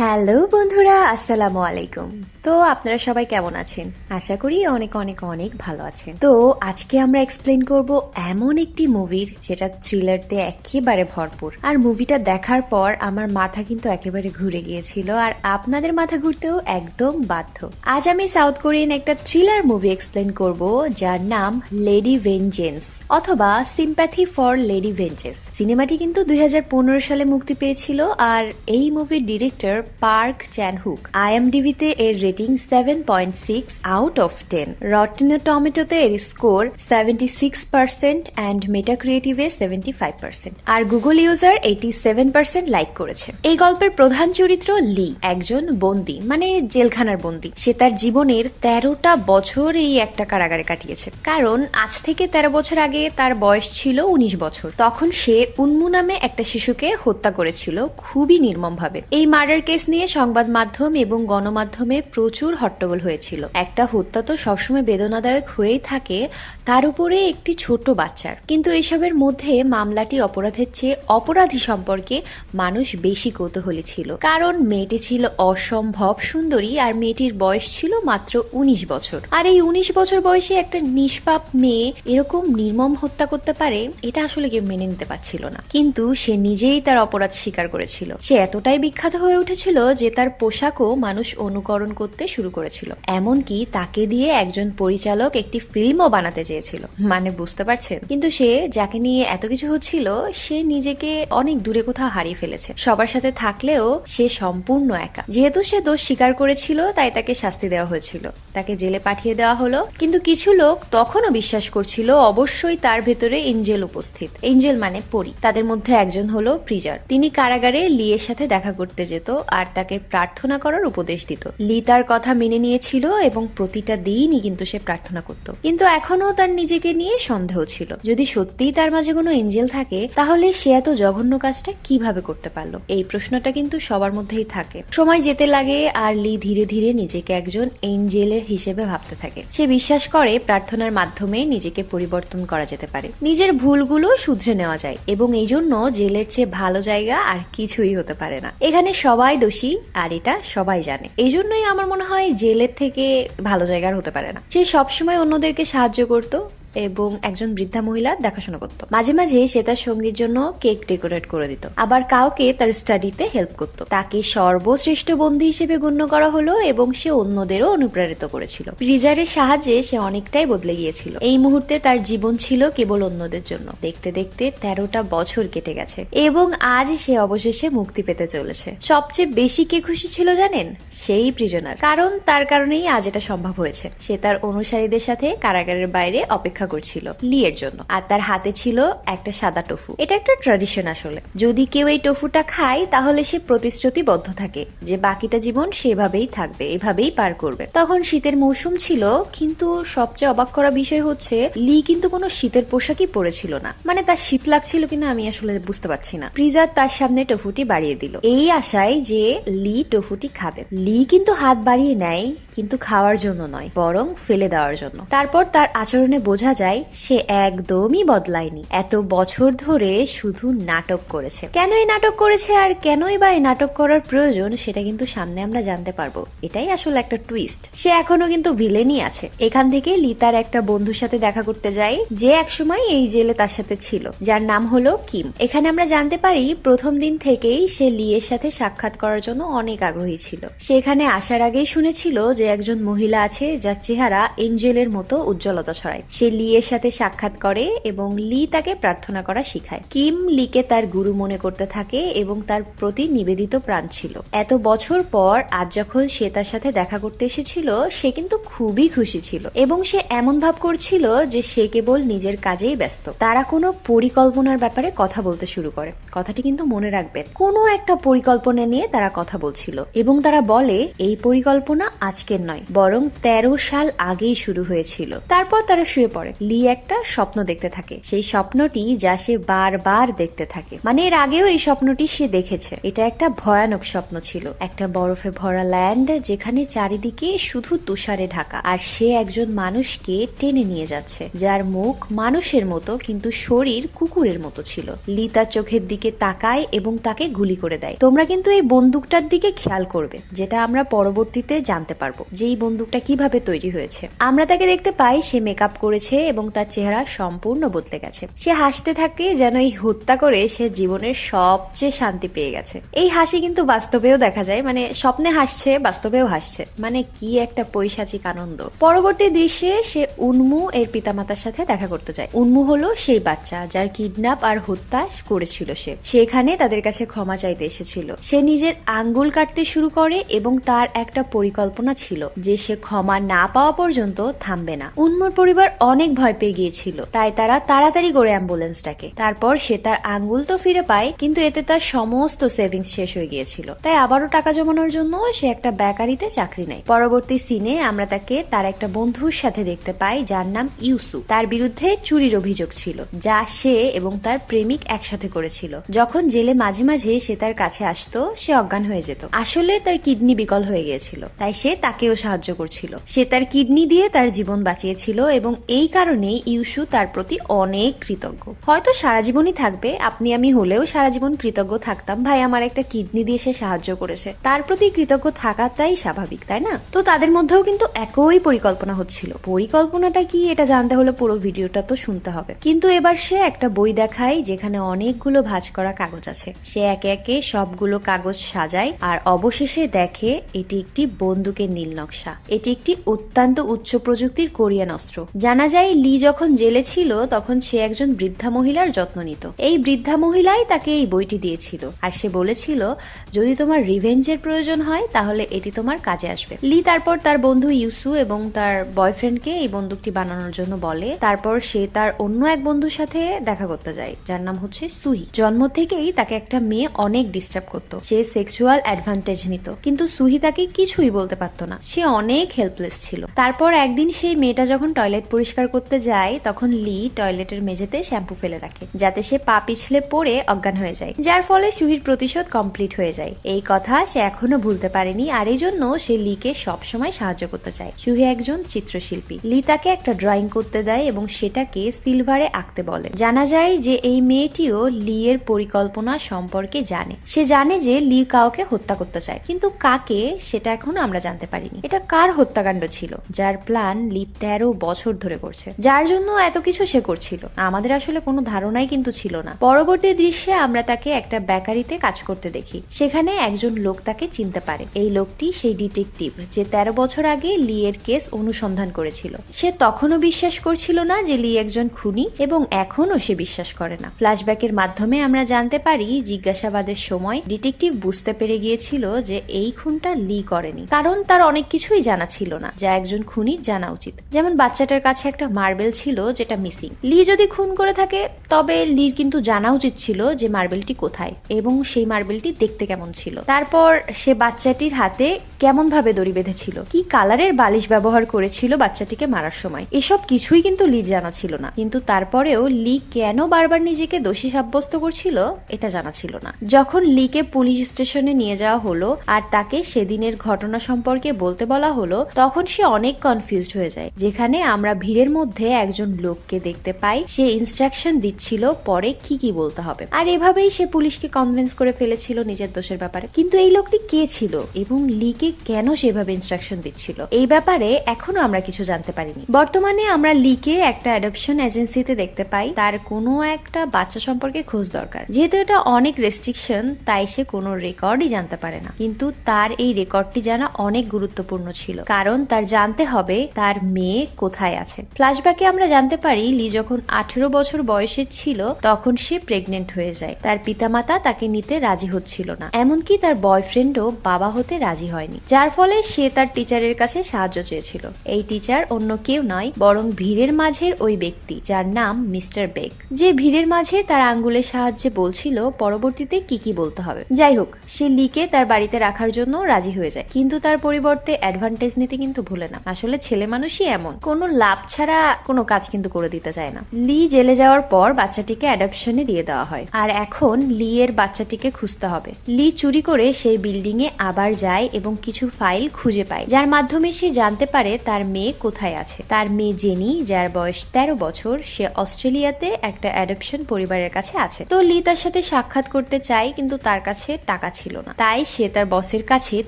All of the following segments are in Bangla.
হ্যালো বন্ধুরা, আসসালামু আলাইকুম। তো আপনারা সবাই কেমন আছেন? আশা করি অনেক অনেক অনেক ভালো আছেন। তো আজকে আমরা এক্সপ্লেন করব এমন একটি মুভির যেটা থ্রিলার দিয়ে একেবারে ভরপুর। আর মুভিটা দেখার পর আমার মাথা কিন্তু একেবারে ঘুরে গিয়েছিল আর আপনাদের মাথা ঘুরতেও একদম বাধ্য। আজ আমি সাউথ কোরিয়ান একটা থ্রিলার মুভি এক্সপ্লেন করব, যার নাম লেডি ভেঞ্জেন্স অথবা সিম্প্যাথি ফর লেডি ভেঞ্জেস সিনেমাটি কিন্তু দুই হাজার পনেরো সালে মুক্তি পেয়েছিল আর এই মুভির ডিরেক্টর পার্ক চ্যানহুক। আইএমডিবিতে এর rating seven point six out of ten rotten টমেটোতে এর score seventy six percent and Meta ক্রিয়েটিভে seventy five percent R Google user eighty seven percent like করেছে। এই গল্পের প্রধান চরিত্র লি একজন বন্দি মানে জেলখানার বন্দি। সে তার জীবনের তেরোটা বছর এই একটা কারাগারে কাটিয়েছে। কারণ আজ থেকে তেরো বছর আগে তার বয়স ছিল উনিশ বছর। তখন সে উন্মু নামে একটা শিশুকে হত্যা করেছিল খুবই নির্মমভাবে। এই মার্ডার কেস নিয়ে সংবাদ মাধ্যম এবং গণমাধ্যমে প্রচুর হট্টগোল হয়েছিল। একটা হত্যা তো সবসময় বেদনাদায়ক হয়েই থাকে, তার উপরে একটি ছোট বাচ্চার। কিন্তু এসবের মধ্যে মামলাটি অপরাধের চেয়ে অপরাধী সম্পর্কে মানুষ বেশি কৌতূহলী ছিল। কারণ মেয়েটি ছিল অসম্ভব সুন্দরী আর মেয়েটির বয়স ছিল মাত্র উনিশ বছর। আর এই উনিশ বছর বয়সে একটা নিষ্পাপ মেয়ে এরকম নির্মম হত্যা করতে পারে, এটা আসলে কেউ মেনে নিতে পারছিল না। কিন্তু সে নিজেই তার অপরাধ স্বীকার করেছিল। সে এতটাই বিখ্যাত হয়ে উঠেছিল যে তার পোশাকও মানুষ অনুকরণ করতে শুরু করেছিল। এমনকি তাকে দিয়ে একজন পরিচালক একটি ফিল্মও বানাতে চেয়েছিল। মানে বুঝতে পারছেন? কিন্তু সে যাকে নিয়ে এত কিছু হচ্ছিল, সে নিজেকে অনেক দূরে কোথাও হারিয়ে ফেলেছে। সবার সাথে থাকলেও সে সম্পূর্ণ একা। যেহেতু সে দোষ স্বীকার করেছিল, তাই তাকে শাস্তি দেওয়া হয়েছিল। তাকে জেলে পাঠিয়ে দেওয়া হলো। কিন্তু কিছু লোক তখনও বিশ্বাস করছিল, অবশ্যই তার ভেতরে এঞ্জেল উপস্থিত। এঞ্জেল মানে পরি। তাদের মধ্যে একজন হলো প্রিজার। তিনি কারাগারে লিয়ের সাথে দেখা করতে যেত আর তাকে প্রার্থনা করার উপদেশ দিত। লি তার কথা মেনে নিয়েছিল এবং প্রতিটা দিনই কিন্তু সে প্রার্থনা করত। কিন্তু এখনও তার নিজেকে নিয়ে সন্দেহ ছিল। যদি সত্যিই তার মাঝে কোনো এঞ্জেল থাকে, তাহলে সে এত জঘন্য কাজটা কীভাবে করতে পারল? এই প্রশ্নটা কিন্তু সবার মধ্যেই থাকে। সময় যেতে লাগে আর লি ধীরে ধীরে নিজেকে একজন এঞ্জেলের হিসেবে ভাবতে থাকে। সে বিশ্বাস করে প্রার্থনার মাধ্যমে নিজেকে পরিবর্তন করা যেতে পারে। নিজের ভুলগুলো শুধরে নেওয়া যায় এবং এই জন্য জেলের চেয়ে ভালো জায়গা আর কিছুই হতে পারে না। এখানে সবাই দোষী আর এটা সবাই জানে। এই জন্যই আমার মনে হয় জেলের থেকে ভালো জায়গার হতে পারে না। সে সবসময় অন্যদেরকে সাহায্য করত এবং একজন বৃদ্ধা মহিলা দেখাশোনা করত। মাঝে মাঝে সে তার সঙ্গীর জন্য কেক ডেকোরেট করে দিত। আবার কাউকে তার স্টাডিতে হেল্প করত। তাকে সর্বশ্রেষ্ঠ বন্দী হিসেবে গণ্য করা হলো এবং সে অন্যদেরও অনুপ্রাণিত করেছিল। রিজারের সাহায্যে সে অনেকটাই বদলে গিয়েছিল। এই মুহূর্তে তার জীবন ছিল কেবল অন্যদের জন্য। দেখতে দেখতে তেরোটা বছর কেটে গেছে এবং আজ সে অবশেষে মুক্তি পেতে চলেছে। সবচেয়ে বেশি কে খুশি ছিল জানেন? সেই প্রিজনার কারণ তার কারণেই আজ এটা সম্ভব হয়েছে। সে তার অনুসারীদের সাথে কারাগারের বাইরে অপেক্ষা করছিল লিয়ের জন্য। আর তার হাতে ছিল একটা সাদা টফু। এটা একটা ট্র্যাডিশন আসলে। যদি কেউ এই টফুটা খায়, তাহলে সে প্রতিশ্রুতিবদ্ধ থাকে যে বাকিটা জীবন সেভাবেই থাকবে, এভাবেই পার করবে। তখন শীতের মৌসুম ছিল, কিন্তু সবচেয়ে অবাক করা বিষয় হচ্ছে, লি কিন্তু কোনো শীতের পোশাকই পরেছিল না। মানে তার শীত লাগছিল কিনা আমি আসলে বুঝতে পারছি না। প্রিজার তার সামনে টফুটি বাড়িয়ে দিল। এই আশায় যে লি টোফুটি খাবে। লি কিন্তু হাত বাড়িয়ে নেয় কিন্তু খাওয়ার জন্য নয়, বরং ফেলে দেওয়ার জন্য। তারপর তার আচরণে বোঝা যায়, সে একদমই বদলায়নি। এত বছর ধরে শুধু নাটক করেছে। কেন এই নাটক করেছে আর কেনই বা এই নাটক করার প্রয়োজন, সেটা কিন্তু সামনে আমরা জানতে পারব। এটাই আসলে একটা টুইস্ট সে এখনও কিন্তু ভিলেনই আছে। এখান থেকে লিতার একটা বন্ধুর সাথে দেখা করতে যায়, যে একসময় এই জেলে তার সাথে ছিল, যার নাম হলো কিম। এখানে আমরা জানতে পারি, প্রথম দিন থেকেই সে লিয়ের সাথে সাক্ষাৎ করার জন্য অনেক আগ্রহী ছিল। সে এখানে আসার আগেই শুনেছিল যে একজন মহিলা আছে, যার চেহারা এঞ্জেলের মতো উজ্জ্বলতা ছড়ায়। সে লিয়ের সাথে সাক্ষাৎ করে এবং লি তাকে প্রার্থনা করা শিখায়। কিম লিকে তার গুরু মনে করতে থাকে এবং তার প্রতি নিবেদিত প্রাণ ছিল। এত বছর পর আজ যখন সে তার সাথে দেখা করতে এসেছিল, সে কিন্তু খুবই খুশি ছিল এবং সে এমন ভাব করছিল যে সে কেবল নিজের কাজেই ব্যস্ত। তারা কোনো পরিকল্পনার ব্যাপারে কথা বলতে শুরু করে। কথাটি কিন্তু মনে রাখবেন। কোনো একটা পরিকল্পনা নিয়ে তারা কথা বলছিল এবং তারা বলে, এই পরিকল্পনা আজকের নয়, বরং তেরো সাল আগেই শুরু হয়েছিল। তারপর তারা শুয়ে পড়ে। লি একটা স্বপ্ন দেখতে থাকে। সেই স্বপ্নটি যা সে বারবার দেখতে থাকে। মানে এর আগেও এই স্বপ্নটি সে দেখেছে। এটা একটা ভয়ানক স্বপ্ন ছিল। একটা বরফে ভরা ল্যান্ড যেখানে চারিদিকে শুধু তুষারে ঢাকা। আর সে একজন মানুষকে টেনে নিয়ে যাচ্ছে, যার মুখ মানুষের মতো, কিন্তু শরীর কুকুরের মতো ছিল। লি তার চোখের দিকে তাকায় এবং তাকে গুলি করে দেয়। তোমরা কিন্তু এই বন্দুকটার দিকে খেয়াল করবে, যেটা আমরা পরবর্তীতে জানতে পারব। যে এই বন্দুকটা কীভাবে তৈরি হয়েছে। আমরা তাকে দেখতে পাই, সে মেকআপ করেছে এবং তার চেহারা সম্পূর্ণ বদলে গেছে। সে হাসতে থাকে যেন এই হত্যা করে সে জীবনের সবচেয়ে শান্তি পেয়ে গেছে। এই হাসি কিন্তু বাস্তবেও দেখা যায় মানে স্বপ্নে হাসছে, বাস্তবেও হাসছে। মানে কি একটা পৈশাচিক আনন্দ। পরবর্তী দৃশ্যে সে উন্মু এর পিতামাতার সাথে দেখা করতে যায়। উন্মু হলো সেই বাচ্চা যার কিডন্যাপ আর হত্যা করেছিল সে। সেখানে তাদের কাছে ক্ষমা চাইতে এসেছিল। সে নিজের আঙ্গুল কাটতে শুরু করে এবং তার একটা পরিকল্পনা ছিল যে সে ক্ষমা না পাওয়া পর্যন্ত থামবে না। উন্মুর পরিবার অনেক ভয় পেয়ে গিয়েছিল। তাই তারা তাড়াতাড়ি করে অ্যাম্বুলেন্সটাকে। তারপর সে তার আঙ্গুল তো ফিরে পায়, কিন্তু এতে তার সমস্ত সেভিংস শেষ হয়ে গিয়েছিল। তাই আবারও টাকা জমানোর জন্য সে একটা বেকারিতে চাকরি নেয়। পরবর্তী সিনে আমরা তাকে তার একটা বন্ধুর সাথে দেখতে পাই, যার নাম ইউসু তার বিরুদ্ধে চুরির অভিযোগ ছিল, যা সে এবং তার প্রেমিক একসাথে করেছিল। যখন জেলে মাঝে মাঝে সে তার কাছে আসতো, সে অজ্ঞান হয়ে যেত। আসলে তার কিডনি বিকল হয়ে গিয়েছিল। তাই সে তাকেও সাহায্য করছিল। সে তার কিডনি দিয়ে তার জীবন বাঁচিয়েছিল এবং এই কারণে ইউসু তার প্রতি অনেক কৃতজ্ঞ। হয়তো সারা জীবনই থাকবে, আপনি আমি হলেও সারা জীবন কৃতজ্ঞ থাকতাম। ভাই, আমার একটা কিডনি দিয়ে সে সাহায্য করেছে। তার প্রতি কৃতজ্ঞ থাকাটাই স্বাভাবিক, তাই না? তো তাদের মধ্যেও কিন্তু একই পরিকল্পনা হচ্ছিল। পরিকল্পনাটা কি এটা জানতে হলে পুরো ভিডিওটা তো শুনতে হবে। কিন্তু এবার সে একটা বই দেখায় যেখানে অনেকগুলো ভাঁজ করা কাগজ আছে। সে একে একে সবগুলো কাগজ সাজায় আর অবশেষে দেখে এটি একটি বন্দুকের নীল নকশা। এটি একটি অত্যন্ত উচ্চ প্রযুক্তির কোরিয়ান অস্ত্র। জানা যায়, লি যখন জেলে ছিল, তখন সে একজন বৃদ্ধা মহিলার যত্ন নিত। এই বৃদ্ধা মহিলাই তাকে এই বইটি দিয়েছিল। আর সে বলেছিল, যদি তোমার রিভেঞ্জের প্রয়োজন হয়, তাহলে এটি তোমার কাজে আসবে। লি তারপর তার বন্ধু ইউসু এবং তার বয়ফ্রেন্ডকে এই বন্দুকটি বানানোর জন্য বলে। তারপর সে তার অন্য এক বন্ধুর সাথে দেখা করতে যায়, যার নাম হচ্ছে সুহি। জন্ম থেকেই তাকে একটা মেয়ে অনেক ডিস্টার্ব করতো। সে সেক্সুয়াল অ্যাডভান্টেজ নিত। কিন্তু সুহি তাকে কিছুই বলতে পারতো না। সে অনেক হেল্পলেস ছিল। তারপর একদিন সেই মেয়েটা যখন টয়লেট পরিষ্কার করতে যায়, তখন লি টয়লেটের মেঝেতে শ্যাম্পু ফেলে রাখে, যাতে সে পা পিছলে পড়ে অজ্ঞান হয়ে যায়, যার ফলে সুহির প্রতিশোধ কমপ্লিট হয়ে যায়। এই কথা সে এখনও ভুলতে পারেনি আর এই জন্য সে লিকে সবসময় সাহায্য করতে চায়। সুহি একজন চিত্রশিল্পী। লি তাকে একটা ড্রয়িং করতে দেয় এবং সেটাকে সিলভারে আঁকতে বলে। জানা যায় যে এই মেয়েটিও লি এর পরিকল্পনা সম্পর্কে জানে। সে জানে যে লি কাউকে হত্যা করতে চায়, কিন্তু কাকে সেটা এখনও আমরা জানতে পারিনি এটা কার হত্যাকাণ্ড ছিল? যার প্ল্যান লি তেরো বছর ধরে করছে। যার জন্য এত কিছু সে করছিল। আমাদের আসলে কোনো ধারণাই কিন্তু ছিল না। পরবর্তী দৃশ্যে আমরা তাকে একটা বেকারিতে কাজ করতে দেখি। সেখানে একজন লোক তাকে চিনতে পারে। এই লোকটি সেই ডিটেকটিভ, যে তেরো বছর আগে লি এর কেস অনুসন্ধান করেছিল। সে তখনও বিশ্বাস করছিল না যে লি একজন খুনি এবং এখনও সে বিশ্বাস করে না। ফ্ল্যাশব্যাকের মাধ্যমে আমরা জানতে পারি, জিজ্ঞাসাবাদের সময় ডিটেকটিভ বুঝতে পেরে গিয়েছিল যে এই খুনটা লি করেনি। কারণ তার অনেক কিছুই জানা ছিল না, যা একজন খুনির জানা উচিত। যেমন বাচ্চাটার কাছে একটা মার্বেল ছিল যেটা মিসিং। লি যদি খুন করে থাকে, তবে লির কিন্তু জানা উচিত ছিল যে মার্বেলটি কোথায় এবং সেই মার্বেলটি দেখতে কেমন ছিল। তারপর সে বাচ্চাটির হাতে কেমন ভাবে দড়ি বেঁধেছিল, কি কালারের বালিশ ব্যবহার করেছিল বাচ্চাটিকে মারার সময়, এসব কিছুই কিন্তু লির জানা ছিল না। কিন্তু তারপরেও লি কেন বারবার নিজেকে দোষী সাব্যস্ত করছিল, এটা জানা ছিল না। যখন লিকে পুলিশ স্টেশনে নিয়ে যাওয়া হলো আর তাকে সেদিনের ঘটনা সম্পর্কে বলতে বলা হলো, তখন সে অনেক কনফিউজড হয়ে যায়। যেখানে আমরা ভিড়ের মধ্যে একজন লোককে দেখতে পাই, সে ইনস্ট্রাকশন দিচ্ছিল পরে কি কি বলতে হবে। আর এভাবেই সে পুলিশকে কনভিন্স করে ফেলেছিল নিজের দোষের ব্যাপারে। কিন্তু এই লোকটি কে ছিল এবং লিকে কেন সেভাবে ইনস্ট্রাকশন দিচ্ছিল? এই ব্যাপারে এখনও আমরা কিছু জানতে পারিনি। বর্তমানে আমরা লিকে একটা অ্যাডপশন এজেন্সিতে দেখতে পাই। তার কোনো একটা বাচ্চা সম্পর্কে খোঁজ দরকার। যেহেতু এটা অনেক রেস্ট্রিকশন তাই সে কোনো রেকর্ডই জানতে পারে না। কিন্তু তার এই রেকর্ডটি জানা অনেক গুরুত্বপূর্ণ ছিল। কারণ তার জানতে হবে তার মেয়ে কোথায় আছে। ফ্ল্যাশব্যাকে আমরা জানতে পারি, লি যখন আঠেরো বছর বয়সে ছিল, তখন সে প্রেগনেন্ট হয়ে যায়। তার পিতামাতা তাকে নিতে রাজি হচ্ছিল না। এমনকি তার বয়ফ্রেন্ডও বাবা হতে রাজি হয়নি। যার ফলে সে তার টিচারের কাছে সাহায্য চেয়েছিল। এই টিচার অন্য কেউ নয়, বরং ভিড়ের মাঝের ওই ব্যক্তি, যার নাম মিস্টার বেক। যে ভিড়ের মাঝে তার আঙ্গুলের সাহায্যে বলছিল, পরবর্তীতে কি কি বলতে হবে? যাই হোক, সে লিকে তার বাড়িতে রাখার জন্য রাজি হয়ে যায়। কিন্তু তার পরিবর্তে অ্যাডভান্টেজ নিতে কিন্তু ভুলে না। আসলে ছেলে মানুষই এমন। কোনো লাভ ছাড়া কোনো কাজ কিন্তু করে দিতে চায় না। লি জেলে যাওয়ার পর বাচ্চাটিকে অ্যাডাপশনে দিয়ে দেওয়া হয়। আর এখন লি এর বাচ্চাটিকে খুঁজতে হবে। লি চুরি করে সেই বিল্ডিং এ আবার যায় এবং কিছু ফাইল খুঁজে পায়। যার মাধ্যমে সে জানতে পারে তার মেয়ে কোথায় আছে। তার মেয়ে জেনি যার বয়স তেরো বছর, সে অস্ট্রেলিয়াতে একটা অ্যাডাপশন পরিবারের কাছে আছে। তো লি তার সাথে সাক্ষাৎ করতে চায়, কিন্তু তার কাছে টাকা ছিল না। তাই সে তার বসের কাছে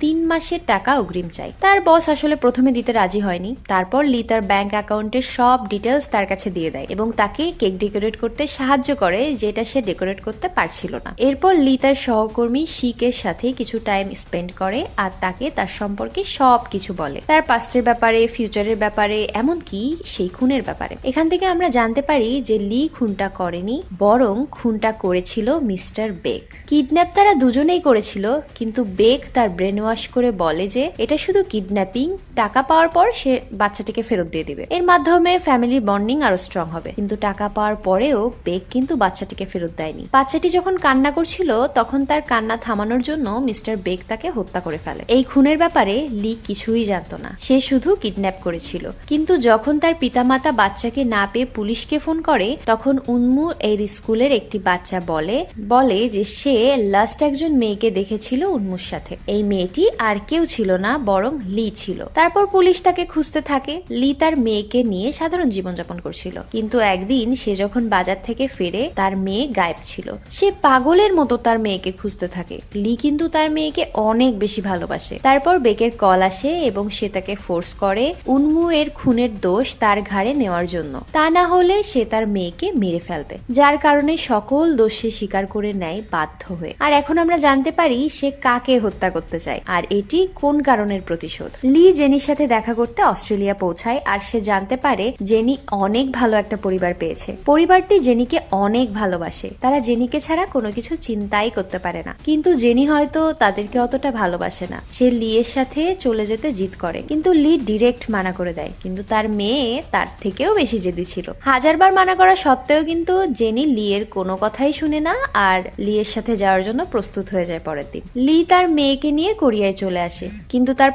তিন মাসের টাকা অগ্রিম চায় তার বস আসলে প্রথমে দিতে রাজি হয়নি, তারপর লি তার ব্যাংক অ্যাকাউন্টের সব ডিটেলস তার কাছে দিয়ে দেয় এবং তাকে কেক ডেকোরেট করতে সাহায্য করে, যেটা সে ডেকোরেট করতে পারছিল না। এরপর লি তার সহকর্মী শিকের সাথে কিছু টাইম স্পেন্ড করে আর তাকে তার সম্পর্কে সব কিছু বলে। তার পাস্টের ব্যাপারে ফিউচারের ব্যাপারে, এমনকি সেই খুনের ব্যাপারে। এখান থেকে আমরা জানতে পারি যে লি খুনটা করেনি, বরং খুনটা করেছিল মিস্টার বেক। কিডন্যাপ তারা দুজনেই করেছিল, কিন্তু বেক তার ব্রেন ওয়াশ করে বলে যে, এটা শুধু কিডন্যাপিং টাকা পাওয়ার পর সে বাচ্চাটিকে ফেরত দিয়ে দিবে। এর মাধ্যমে ফ্যামিলির বন্ডিং আরও স্ট্রং হবে। কিন্তু টাকা পাওয়ার পরেও বেক কিন্তু বাচ্চাটিকে ফেরত দেয়নি। বাচ্চাটি যখন কান্না করছিল, তখন তার কান্না থামানোর জন্য মিস্টার বেক তাকে হত্যা করে ফেলে। এই খুনের ব্যাপারে লি কিছুই জানতো না। সে শুধু কিডন্যাপ করেছিল। কিন্তু যখন তার পিতামাতা বাচ্চাকে না পেয়ে পুলিশকে ফোন করে, তখন উন্মু এর স্কুলের একটি বাচ্চা বলে বলে যে সে লাস্ট একজন মেয়েকে দেখেছিল উন্মুর সাথে। এই মেয়েটি আর কেউ ছিল না বরং লি ছিল। তারপর পুলিশ তাকে খুঁজতে থাকে। লি তার মেয়েকে নিয়ে সাধারণ জীবনযাপন করছিল। কিন্তু একদিন সে যখন বাজার থেকে ফেরে, তার মেয়ে গায়েব ছিল। সে পাগলের মতো তার মেয়েকে খুঁজতে থাকে। লি কিন্তু তার মেয়েকে অনেক বেশি ভালোবাসে। তারপর বেকের কল আসে এবং সে তাকে ফোর্স করে উন্মু এর খুনের দোষ তার ঘাড়ে নেওয়ার জন্য। তা না হলে সে তার মেয়েকে মেরে ফেলবে। যার কারণে সকল দোষ স্বীকার করে নেয় বাধ্য হয়ে। আর এখন আমরা জানতে পারি সে কাকে হত্যা করতে চায়। আর এটি কোন কারণের প্রতিশোধ। লি জেনির সাথে দেখা করতে অস্ট্রেলিয়া পৌঁছায় আর সে জানতে পারে জেনি অনেক ভালো একটা পরিবার পেয়েছে। পরিবারটি জেনিকে অনেক ভালোবাসে। তারা জেনিকে ছাড়া কোনো কিছু চিন্তাই করতে পারে না। কিন্তু জেনি হয়তো তাদেরকে অতটা ভালোবাসে না। সে লিয়ের সাথে চলে যেতে জিদ করে। কিন্তু লি ডিরেক্ট মানা করে দেয়। কিন্তু তার মেয়ে তার থেকেও বেশি জেদি ছিল। হাজারবার মানা করা সত্ত্বেও কিন্তু জেনি লি এর কোনো কথাই শুনে না আর লি এর সাথে যাওয়ার জন্য প্রস্তুত হয়ে যায় পরের দিন। লি তার মেয়েকে নিয়ে কোরিয়ায় চলে আসে। কিন্তু তারপরেও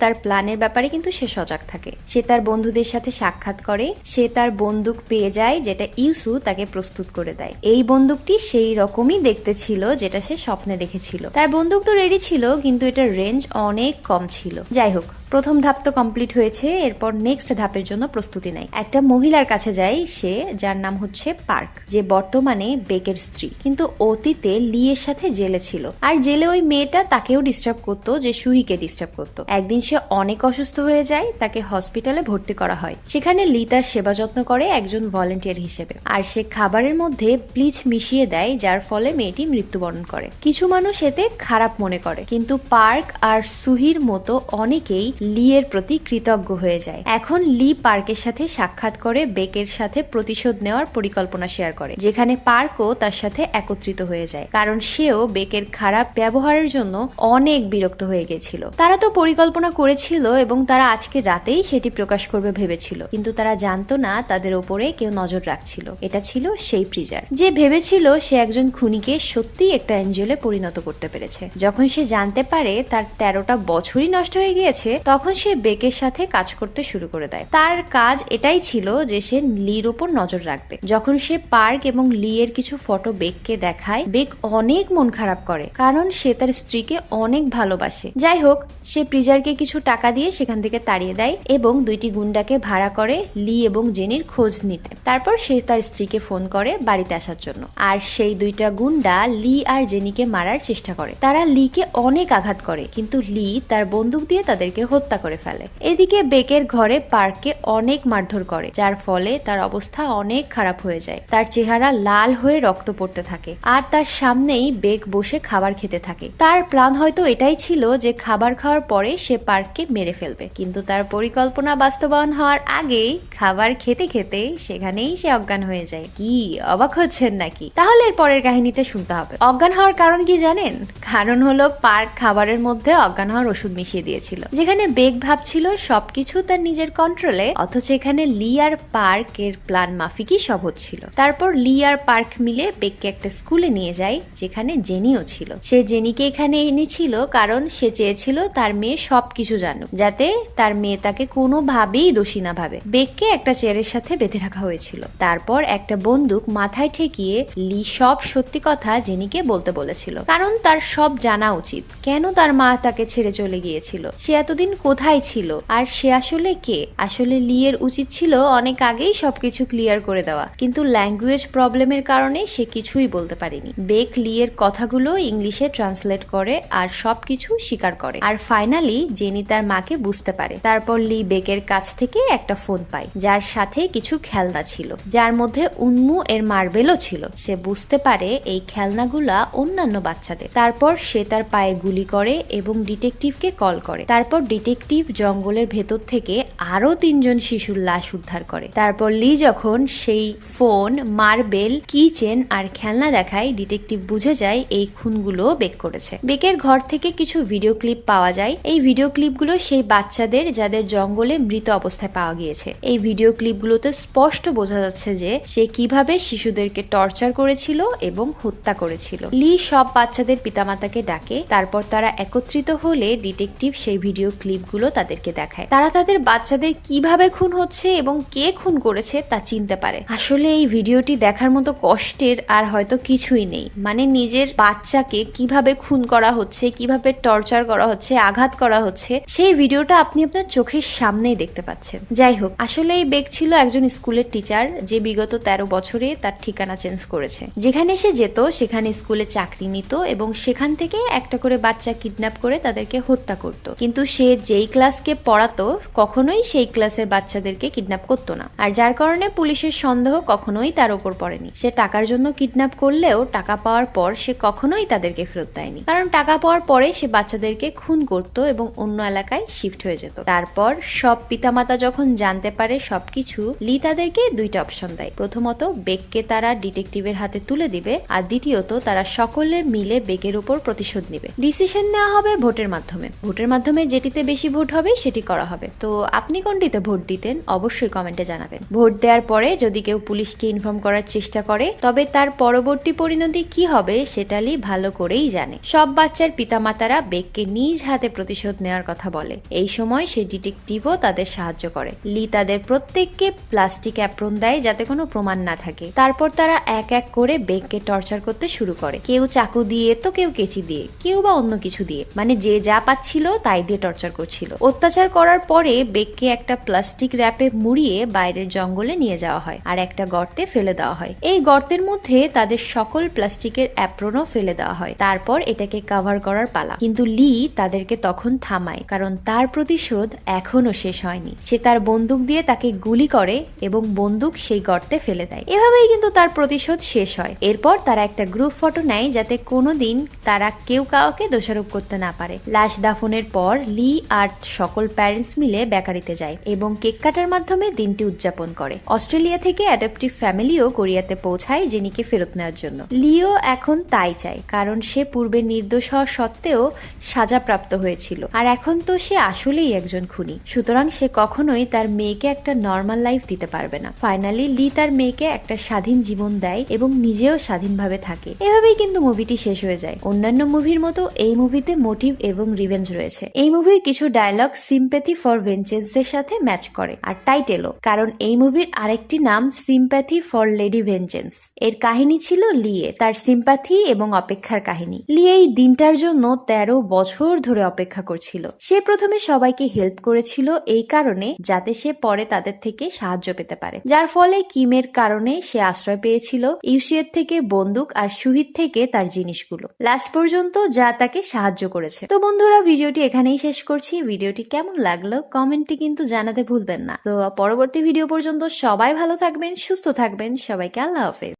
তার প্ল্যানের ব্যাপারে কিন্তু সে সজাগ থাকে। সে তার বন্ধুদের সাথে সাক্ষাৎ করে, সে তার বন্দুক পেয়ে যায় যেটা ইউসু তাকে প্রস্তুত করে দেয়। এই বন্দুকটি সেই রকমই দেখতে ছিল যেটা সে স্বপ্নে দেখেছিল। তার বন্দুক তো রেডি ছিল, কিন্তু এটার রেঞ্জ অনেক কম ছিল। যাই হোক প্রথম ধাপ তো কমপ্লিট হয়েছে, এরপর নেক্সট ধাপের জন্য প্রস্তুতি নেয়। একটা মহিলার কাছে যায় সে, যার নাম হচ্ছে পার্ক, যে বর্তমানে বেকের স্ত্রী। কিন্তু অতীতে লিয়ের সাথে জেলে ছিল। আর জেলে ওই মেয়েটা তাকেও ডিস্টার্ব করতো, যে সুহিকে ডিস্টার্ব করতো। একদিন সে অনেক অসুস্থ হয়ে যায়, তাকে হসপিটালে ভর্তি করা হয়। সেখানে লি তার সেবা যত্ন করে একজন ভলেন্টিয়ার হিসেবে। আর সে খাবারের মধ্যে ব্লিচ মিশিয়ে দেয়, যার ফলে মেয়েটি মৃত্যুবরণ করে। কিছু মানুষ এতে খারাপ মনে করে। কিন্তু পার্ক আর সুহির মতো অনেকেই লি এর প্রতি কৃতজ্ঞ হয়ে যায়। এখন লি পার্কের সাথে সাক্ষাৎ করে বেকের সাথে প্রতিশোধ নেওয়ার পরিকল্পনা শেয়ার করে, যেখানে পার্কও তার সাথে একত্রিত হয়ে যায়। কারণ সেও বেকের খারাপ ব্যবহারের জন্য অনেক বিরক্ত হয়ে গেছিল। তারা তো পরিকল্পনা করেছিল এবং তারা আজকে রাতেই সেটি প্রকাশ করবে ভেবেছিল। কিন্তু তারা জানতো না তাদের ওপরে কেউ নজর রাখছিল। এটা ছিল সেই প্রিজার যে ভেবেছিল সে একজন খুনিকে সত্যিই একটা অ্যাঞ্জেলে পরিণত করতে পেরেছে। যখন সে জানতে পারে তার তেরোটা বছরই নষ্ট হয়ে গিয়েছে তখন সে বেকের সাথে কাজ করতে শুরু করে দেয়। তার কাজ এটাই ছিল যে সে লির ওপর নজর রাখবে। যখন সে পার্ক এবং লি এর কিছু ফটো বেককে দেখায়, বেক অনেক মন খারাপ করে, কারণ সে তার স্ত্রীকে অনেক ভালোবাসে। যাই হোক, সে প্রিজারকে কিছু টাকা দিয়ে সেখান থেকে তাড়িয়ে দেয় এবং দুইটি গুন্ডাকে ভাড়া করে লি এবং জেনির খোঁজ নিতে। তারপর সে তার স্ত্রীকে ফোন করে বাড়িতে আসার জন্য। আর সেই দুইটা গুন্ডা লি আর জেনিকে মারার চেষ্টা করে। তারা লিকে অনেক আঘাত করে, কিন্তু লি তার বন্দুক দিয়ে তাদেরকে হত্যা করে ফেলে। এদিকে বেকের ঘরে পার্ককে অনেক মারধর করে, যার ফলে তার অবস্থা অনেক খারাপ হয়ে যায়। তার চেহারা লাল হয়ে রক্ত পড়তে থাকে, আর তার সামনেই বেক বসে খাবার খেতে থাকে। তার প্ল্যান হয়তো এটাই ছিল যে খাবার খাওয়ার পরে সে পার্ককে মেরে ফেলবে, কিন্তু তার পরিকল্পনা বাস্তবায়ন হওয়ার আগেই খাবার খেতে খেতে সেখানেই সে অজ্ঞান হয়ে যায়। কি, অবাক হচ্ছেন নাকি? তাহলে এর পরের কাহিনীটা শুনতে হবে। অজ্ঞান হওয়ার কারণ কি জানেন? কারণ হলো পার্ক খাবারের মধ্যে অজ্ঞান হওয়ার ওষুধ মিশিয়ে দিয়েছিল, যেখানে বেগ ভাবছিল সবকিছু তার নিজের কন্ট্রোলে অথচ এখানে লি আর পার্কের প্ল্যান মাফিকই সব হচ্ছিল। তারপর লি আর পার্ক মিলে বেগকে একটা স্কুলে নিয়ে যায়, যেখানে জেনিও ছিল। সে জেনিকে এখানে এনেছিল কারণ সে চেয়েছিল তার মেয়ে সবকিছু জানুক, যাতে তার মেয়ে তাকে কোনোভাবেই দোষী না ভাবে। বেগকে একটা চেয়ারের সাথে বেঁধে রাখা হয়েছিল। তারপর একটা বন্দুক মাথায় ঠেকিয়ে লি সব সত্যি কথা জেনিকে বলতে বলেছিল। কারণ তার সব জানা উচিত। কেন তার মা তাকে ছেড়ে চলে গিয়েছিল? সে এতদিন কোথায় ছিল? আর সে আসলে কে? আসলে লি এর উচিত ছিল অনেক আগেই সবকিছু ক্লিয়ার করে দেওয়া। কিন্তু ল্যাঙ্গুয়েজ প্রবলেমের কারণে সে কিছুই বলতে পারেনি। বেক লি এর কথাগুলো ইংলিশে ট্রান্সলেট করে আর সবকিছু স্বীকার করে। আর ফাইনালি জেনি তার মাকে বুঝতে পারে। তারপর লি বেকের কাছ থেকে একটা ফোন পায়, যার সাথে কিছু খেলনা ছিল, যার মধ্যে উন্মু এর মার্বেলও ছিল। সে বুঝতে পারে এই খেলনাগুলা অন্যান্য বাচ্চাদের। তারপর সে তার পায়ে গুলি করে এবং ডিটেকটিভকে কল করে। তারপর ডিটেকটিভ জঙ্গলের ভেতর থেকে আরও তিনজন শিশুর লাশ উদ্ধার করে। তারপর লি যখন সেই ফোন, মার্বেল, কিচেন আর খেলনা দেখায়, ডিটেকটিভ বুঝে যায় এই খুনগুলো বেক করেছে। বেকের ঘর থেকে কিছু ভিডিও ক্লিপ পাওয়া যায়। এই ভিডিও ক্লিপগুলো সেই বাচ্চাদের যাদের জঙ্গলে মৃত অবস্থায় পাওয়া গিয়েছে। এই ভিডিও ক্লিপগুলোতে স্পষ্ট বোঝা যাচ্ছে যে সে কীভাবে শিশুদেরকে টর্চার করেছিল এবং হত্যা করেছিল। লি সব বাচ্চাদের পিতামাতাকে ডাকে, তারপর তারা একত্রিত হলে ডিটেকটিভ সেই ভিডিও ক্লিপগুলো তাদেরকে দেখায়। তারা তাদের বাচ্চাদের কীভাবে খুন হচ্ছে এবং কে খুন করেছে তা চিনতে পারে। আসলে এই ভিডিওটি দেখার মতো কষ্টের আর হয়তো কিছুই নেই। মানে নিজের বাচ্চাকে কীভাবে খুন করা হচ্ছে, কীভাবে টর্চার করা হচ্ছে, আঘাত করা হচ্ছে, সেই ভিডিওটা আপনি আপনার চোখের সামনেই দেখতে পাচ্ছেন। যাই হোক, আসলে এই বেগ ছিল একজন স্কুলের টিচার যে বিগত তেরো বছরে তার ঠিকানা চেঞ্জ করেছে। যেখানে সে যেত, সেখানে স্কুলে চাকরি নিত এবং সেখান থেকে একটা করে বাচ্চা কিডন্যাপ করে তাদেরকে হত্যা করত। কিন্তু সে যেই ক্লাসকে পড়াতো, কখনোই সেই ক্লাসের বাচ্চাদেরকে কিডন্যাপ করতো না। আর যার কারণে পুলিশের সন্দেহ কখনোই তার ওপর পড়েনি। সে টাকার জন্য কিডন্যাপ করলেও টাকা পাওয়ার পর সে কখনোই তাদেরকে ফেরত দেয়নি। কারণ টাকা পাওয়ার পরে সে বাচ্চাদেরকে খুন করত এবং অন্য এলাকায় শিফট হয়ে যেত। তারপর সব পিতামাতা যখন জানতে পারে সবকিছু, লি তাদেরকে দুইটা অপশন দেয়। প্রথমত বেককে তারা ডিটেকটিভের হাতে তুলে দিবে আর দ্বিতীয়ত, তারা সকলে মিলে বেকের উপর প্রতিশোধ নেবে। ডিসিশন নেওয়া হবে ভোটের মাধ্যমে। ভোটের মাধ্যমে যেটিতে বেশি ভোট হবে, সেটি করা হবে। তো আপনি কোনটিতে ভোট দিতেন? অবশ্যই কমেন্টে জানাবেন। ভোট দেওয়ার পরে যদি কেউ পুলিশকে ইনফর্ম করার চেষ্টা করে, তবে তার পরবর্তী পরিণতি কি হবে সেটা লি ভালো করেই জানে। সব বাচ্চার পিতামাতারা বেককে নিজ হাতে প্রতিশোধ নেওয়ার কথা বলে। এই সময় সে ডিটেকটিভও তাদের সাহায্য করে। লি তাদের প্রত্যেককে প্লাস্টিক অ্যাপ্রন দেয় যাতে কোনো প্রমাণ না থাকে। তারপর তারা এক এক করে বেককে টর্চার করতে শুরু করে। কেউ চাকু দিয়ে তো কেউ কেচি দিয়ে, কেউ বা অন্য কিছু দিয়ে। মানে যে যা পাচ্ছিল তাই দিয়ে টর্চার করছিল। অত্যাচার করার পরে বেককে একটা প্লাস্টিক র্যাপে মুড়িয়ে বাইরের জঙ্গলে নিয়ে যাওয়া হয় আর একটা গর্তে ফেলে দেওয়া হয়। এই গর্তের মধ্যে তাদের সকল প্লাস্টিকের অ্যাপ্রনও ফেলে দেওয়া হয়। তারপর এটাকে কভার করার পালা। কিন্তু লি তাদেরকে তখন থামায়, কারণ তার প্রতিশোধ এখনও শেষ হয়নি। সে তার বন্দুক দিয়ে তাকে গুলি করে এবং বন্দুক সেই গর্তে ফেলে দেয়। এভাবেই কিন্তু তার প্রতিশোধ শেষ হয়। এরপর তারা একটা গ্রুপ ফটো নেয় যাতে কোনোদিন তারা কেউ কাউকে দোষারোপ করতে না পারে। লাশ দাফনের পর লি আর সকল প্যারেন্টস মিলে বেকারিতে যায় এবং কেক কাটার মাধ্যমে দিনটি উদযাপন করে। অস্ট্রেলিয়া থেকে অ্যাডাপটিভ ফ্যামিলিও কোরিয়াতে পৌঁছায় জেনিকে ফেরত নেওয়ার জন্য। লিও এখন তাই চায়, কারণ সে পূর্বে নির্দোষ হওয়া সত্ত্বেও সাজাপ্রাপ্ত হয়েছিল। আর এখন তো সে আসলেই একজন খুনি। সুতরাং সে কখনোই তার মেয়েকে একটা নর্মাল লাইফ দিতে পারবে না। ফাইনালি লি তার মেয়েকে একটা স্বাধীন জীবন দেয় এবং নিজেও স্বাধীনভাবে থাকে। এভাবেই কিন্তু মুভিটি শেষ হয়ে যায়। অন্যান্য মুভির মতো এই মুভিতে মোটিভ এবং রিভেঞ্জ রয়েছে। এই মুভির কিছু ডায়লগ সিম্প্যাথি ফর ভেঞ্চেস এর সাথে ম্যাচ করে। আর টাইটেলও কারণ এই মুভির আরেকটি নাম সিম্প্যাথি ফর লেডি ভেঞ্চেন্স এর কাহিনী ছিল লিয়ে, তার সিম্প্যাথি এবং অপেক্ষার কাহিনী। লিয়ে এই দিনটার জন্য তেরো বছর ধরে অপেক্ষা করছিল। সে প্রথমে সবাইকে হেল্প করেছিল এই কারণে যাতে সে পরে তাদের থেকে সাহায্য পেতে পারে। যার ফলে কিমের কারণে সে আশ্রয় পেয়েছিল, ইউসিয়ের থেকে বন্দুক আর সুহিত থেকে তার জিনিসগুলো। লাস্ট পর্যন্ত যা তাকে সাহায্য করেছে। তো বন্ধুরা, ভিডিওটি এখানেই শেষ করছি। ভিডিওটি কেমন লাগল কমেন্টে কিন্তু জানাতে ভুলবেন না। তো পরবর্তী ভিডিও পর্যন্ত সবাই ভালো থাকবেন, সুস্থ থাকবেন। সবাইকে আল্লাহ হাফেজ।